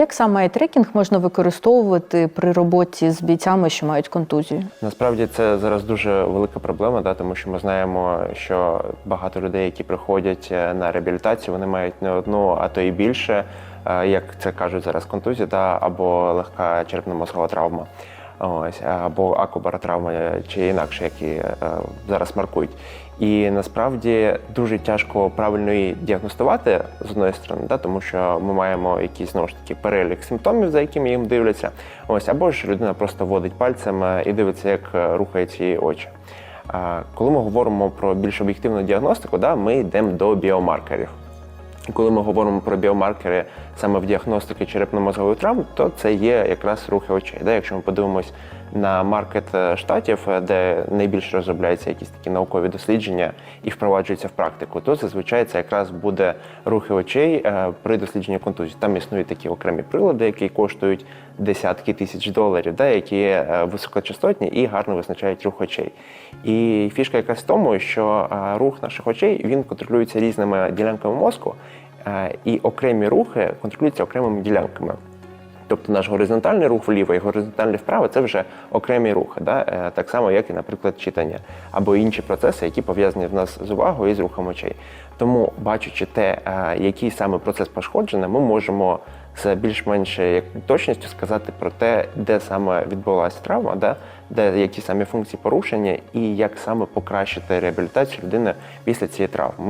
Як саме айтрекінг можна використовувати при роботі з бійцями, що мають контузію? Насправді це зараз дуже велика проблема, да, тому що ми знаємо, що багато людей, які приходять е, на реабілітацію, вони мають не одну, а то і більше, е, як це кажуть зараз, контузія, да, або легка черепно-мозгова травма. Ось, або акубаротравма, е, чи інакше, які е, зараз маркують. І насправді дуже тяжко правильно її діагностувати з одної сторони, да, тому що ми маємо якийсь знову ж таки перелік симптомів, за якими їм дивляться. Ось, або ж людина просто водить пальцем е, і дивиться, як е, рухаються її очі. Коли ми говоримо про більш об'єктивну діагностику, да, ми йдемо до біомаркерів. Коли ми говоримо про біомаркери саме в діагностиці черепно-мозгової травм, то це є якраз рухи очей. Якщо ми подивимось на маркет е, штатів, е, де найбільше розробляються якісь такі наукові дослідження і впроваджуються в практику, то зазвичай це якраз буде рухи очей е, при дослідженні контузії. Там існують такі окремі прилади, які коштують десятки тисяч доларів, да? які високочастотні і гарно визначають рух очей. І фішка якраз в тому, що рух наших очей він контролюється різними ділянками мозку, і окремі рухи контролюються окремими ділянками. Тобто наш горизонтальний рух вліво і горизонтальний вправо це вже окремі рухи, да? е, так само, як і, наприклад, читання або інші процеси, які пов'язані в нас з увагою і з рухом очей. Тому, бачачи те, е, який саме процес пошкоджений, ми можемо з більш-менш точністю сказати про те, де саме відбулася травма, да? де які саме функції порушення, і як саме покращити реабілітацію людини після цієї травми. Ми